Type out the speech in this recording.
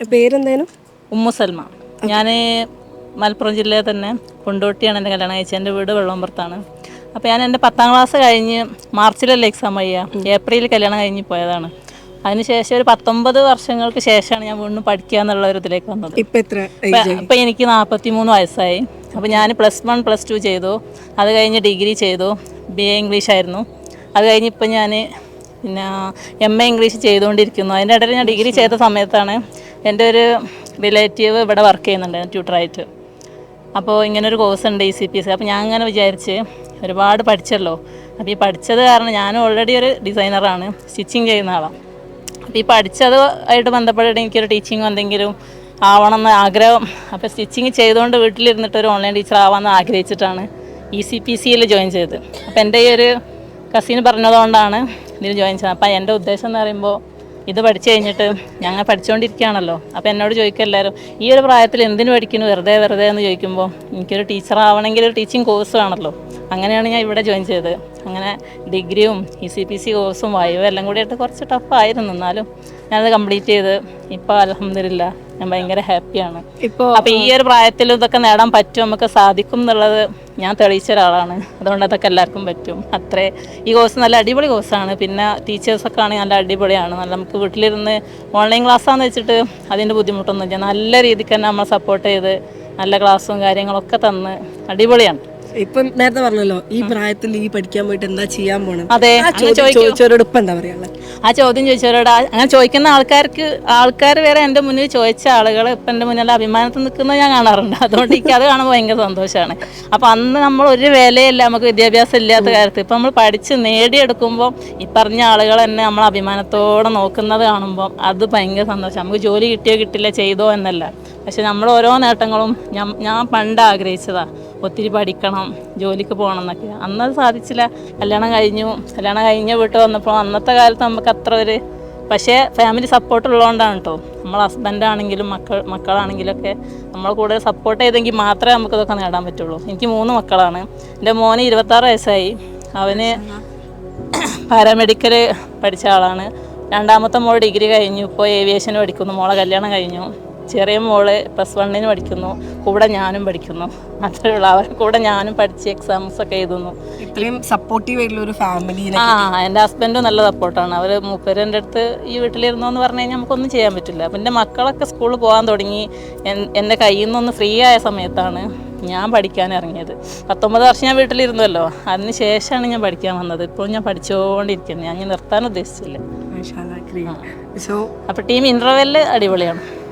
പേരെന്തേനും? Umm Salma. ഞാൻ മലപ്പുറം ജില്ലയിൽ തന്നെ കൊണ്ടോട്ടിയാണ് എന്റെ കല്യാണം കഴിച്ചത്. എന്റെ വീട് വെള്ളമ്പുറത്താണ്. അപ്പോൾ ഞാൻ എന്റെ പത്താം ക്ലാസ് കഴിഞ്ഞ് മാർച്ചിലല്ലേ എക്സാം കഴിയുക ഏപ്രിലിൽ കല്യാണം കഴിഞ്ഞ് പോയതാണ്. അതിനുശേഷം ഒരു പത്തൊമ്പത് വർഷങ്ങൾക്ക് ശേഷമാണ് ഞാൻ വീണ്ടും പഠിക്കുക എന്നുള്ള ഒരു ഇതിലേക്ക് വന്നത്. ഇപ്പൊ എത്ര ഇപ്പം ഇപ്പം എനിക്ക് നാൽപ്പത്തി മൂന്ന് വയസ്സായി. അപ്പോൾ ഞാൻ പ്ലസ് വൺ പ്ലസ് ടു ചെയ്തു. അത് കഴിഞ്ഞ് ഡിഗ്രി ചെയ്തു. ബി എ ഇംഗ്ലീഷ് ആയിരുന്നു. അത് കഴിഞ്ഞ് ഇപ്പം ഞാൻ പിന്നെ എം എ ഇംഗ്ലീഷ് ചെയ്തുകൊണ്ടിരിക്കുന്നു. അതിന്റെ ഇടയിൽ ഞാൻ ഡിഗ്രി ചെയ്ത സമയത്താണ് എന്റെ ഒരു റിലേറ്റീവ് ഇവിടെ വർക്ക് ചെയ്യുന്നുണ്ട് ട്യൂട്ടറായിട്ട് അപ്പോൾ ഇങ്ങനൊരു കോഴ്സ് ഉണ്ട് ഇ സി പി എസ് അപ്പോൾ ഞാൻ അങ്ങനെ വിചാരിച്ച് ഒരുപാട് പഠിച്ചല്ലോ. അപ്പോൾ ഈ പഠിച്ചത് കാരണം ഞാൻ ഓൾറെഡി ഒരു ഡിസൈനറാണ് സ്റ്റിച്ചിങ് ചെയ്യുന്ന ആളാണ് അപ്പോൾ ഈ പഠിച്ചത് ആയിട്ട് ബന്ധപ്പെട്ടിട്ട് എനിക്കൊരു ടീച്ചിങ് എന്തെങ്കിലും ആവണം എന്ന് ആഗ്രഹം. അപ്പോൾ സ്റ്റിച്ചിങ് ചെയ്തുകൊണ്ട് വീട്ടിലിരുന്നിട്ട് ഒരു ഓൺലൈൻ ടീച്ചർ ആവാമെന്ന് ആഗ്രഹിച്ചിട്ടാണ് ഇ സി പി സിയിൽ ജോയിൻ ചെയ്തത്. അപ്പോൾ എന്റെ ഈ ഒരു കസിൻ പറഞ്ഞതുകൊണ്ടാണ് ഇതിൽ ജോയിൻ ചെയ്തത്. അപ്പോൾ എന്റെ ഉദ്ദേശം എന്ന് പറയുമ്പോൾ ഇത് പഠിച്ചു കഴിഞ്ഞിട്ട് ഞങ്ങൾ പഠിച്ചുകൊണ്ടിരിക്കുകയാണല്ലോ അപ്പോൾ എന്നോട് ചോദിക്കും എല്ലാവരും ഈ ഒരു പ്രായത്തിൽ എന്തിനു പഠിക്കുന്നു? വെറുതെ വെറുതെ എന്ന് ചോദിക്കുമ്പോൾ എനിക്കൊരു ടീച്ചർ ആവണമെങ്കിൽ ഒരു ടീച്ചിങ് കോഴ്സ് വേണമല്ലോ അങ്ങനെയാണ് ഞാൻ ഇവിടെ ജോയിൻ ചെയ്തത്. അങ്ങനെ ഡിഗ്രിയും ഇ സി പി സി കോഴ്സും വായുവും എല്ലാം കൂടി ആയിട്ട് കുറച്ച് ടഫായിരുന്നു എന്നാലും ഞാനത് കംപ്ലീറ്റ് ചെയ്ത് ഇപ്പോൾ അലഹമില്ല ഞാൻ ഭയങ്കര ഹാപ്പിയാണ്. ഇപ്പോ അപ്പോൾ ഈ ഒരു പ്രായത്തിൽ ഇതൊക്കെ നേടാൻ പറ്റും നമുക്ക് സാധിക്കും എന്നുള്ളത് ഞാൻ തെളിയിച്ച ഒരാളാണ്. അതുകൊണ്ട് അതൊക്കെ എല്ലാവർക്കും പറ്റും. അത്രേ. ഈ കോഴ്സ് നല്ല അടിപൊളി കോഴ്സാണ്. പിന്നെ ടീച്ചേഴ്സൊക്കെ ആണെങ്കിൽ നല്ല അടിപൊളിയാണ്. നല്ല നമുക്ക് വീട്ടിലിരുന്ന് ഓൺലൈൻ ക്ലാസ്സാന്ന് വെച്ചിട്ട് അതിന്റെ ബുദ്ധിമുട്ടൊന്നും ഇല്ല നല്ല രീതിക്ക് തന്നെ നമ്മൾ സപ്പോർട്ട് ചെയ്ത് നല്ല ക്ലാസ്സും കാര്യങ്ങളൊക്കെ തന്ന് അടിപൊളിയാണ്. ഇപ്പൊ നേരത്തെ പറഞ്ഞല്ലോ ഈ പ്രായത്തിൽ ഈ പഠിക്കാൻ പോയിട്ട് എന്താ ചെയ്യാൻ പോണം? അതെ ചോദിച്ചവരോട് ഇപ്പൊ എന്താ പറയാ ആ ചോദ്യം ചോദിച്ചവരോട് അങ്ങനെ ചോദിക്കുന്ന ആൾക്കാർക്ക് ആൾക്കാർ വരെ എന്റെ മുന്നിൽ ചോദിച്ച ആളുകൾ ഇപ്പം എന്റെ മുന്നിൽ അഭിമാനത്തിൽ നിൽക്കുന്ന ഞാൻ കാണാറുണ്ട്. അതുകൊണ്ട് എനിക്ക് അത് കാണുമ്പോൾ ഭയങ്കര സന്തോഷമാണ്. അപ്പോൾ അന്ന് നമ്മൾ ഒരു വിലയില്ല നമുക്ക് വിദ്യാഭ്യാസം ഇല്ലാത്ത കാര്യത്തിൽ. ഇപ്പം നമ്മൾ പഠിച്ച് നേടിയെടുക്കുമ്പോൾ ഈ പറഞ്ഞ ആളുകൾ തന്നെ നമ്മൾ അഭിമാനത്തോടെ നോക്കുന്നത് കാണുമ്പോൾ അത് ഭയങ്കര സന്തോഷം. നമുക്ക് ജോലി കിട്ടിയോ കിട്ടില്ല ചെയ്തോ എന്നല്ല. പക്ഷെ നമ്മൾ ഓരോ നേട്ടങ്ങളും ഞാൻ ഞാൻ പണ്ട് ആഗ്രഹിച്ചതാണ് ഒത്തിരി പഠിക്കണം ജോലിക്ക് പോകണം എന്നൊക്കെ. അന്നത് സാധിച്ചില്ല. കല്യാണം കഴിഞ്ഞു. കല്യാണം കഴിഞ്ഞ് വീട്ടിൽ വന്നപ്പോൾ അന്നത്തെ കാലത്ത് നമുക്ക് അത്ര ഒരു പക്ഷേ ഫാമിലി സപ്പോർട്ട് ഉള്ളതുകൊണ്ടാണ് കേട്ടോ നമ്മൾ ഹസ്ബൻഡാണെങ്കിലും മക്കൾ മക്കളാണെങ്കിലൊക്കെ നമ്മൾ കൂടെ സപ്പോർട്ട് ചെയ്തെങ്കിൽ മാത്രമേ നമുക്കിതൊക്കെ നേടാൻ പറ്റുള്ളൂ. എനിക്ക് മൂന്ന് മക്കളാണ്. എന്റെ മോന് ഇരുപത്താറ് വയസ്സായി. അവന് പാരാമെഡിക്കൽ പഠിച്ച ആളാണ്. രണ്ടാമത്തെ മോൾ ഡിഗ്രി കഴിഞ്ഞു. ഇപ്പോൾ ഏവിയേഷൻ പഠിക്കുന്നു. മോളെ കല്യാണം കഴിഞ്ഞു. ചെറിയ മോൾ പ്ലസ് വണ്ണിന് പഠിക്കുന്നു. കൂടെ ഞാനും പഠിക്കുന്നു. മാത്രമേ ഉള്ളൂ അവർ കൂടെ ഞാനും പഠിച്ച് എക്സാംസ് ഒക്കെ എഴുതുന്നു. ഇത്രയും സപ്പോർട്ടീവ് ആയിട്ടുള്ള ഒരു ഫാമിലിനെ ആ എന്റെ ഹസ്ബൻഡും നല്ല സപ്പോർട്ടാണ് അവർ മൂപ്പരന്റെ അടുത്ത് ഈ വീട്ടിലിരുന്നു എന്ന് പറഞ്ഞു കഴിഞ്ഞാൽ നമുക്കൊന്നും ചെയ്യാൻ പറ്റില്ല. അപ്പം എന്റെ മക്കളൊക്കെ സ്കൂളിൽ പോകാൻ തുടങ്ങി. എൻ- എന്റെ കയ്യിൽ നിന്നൊന്ന് ഫ്രീ ആയ സമയത്താണ് ഞാൻ പഠിക്കാൻ ഇറങ്ങിയത്. പത്തൊമ്പത് വർഷം ഞാൻ വീട്ടിലിരുന്നല്ലോ. അതിന് ശേഷമാണ് ഞാൻ പഠിക്കാൻ വന്നത്. ഇപ്പോൾ ഞാൻ പഠിച്ചുകൊണ്ടിരിക്കുന്നത് ഞാൻ നിർത്താൻ ഉദ്ദേശിച്ചില്ല. സോ അപ്പോൾ ടീം ഇന്റർവെല്ല് അടിപൊളിയാണ്.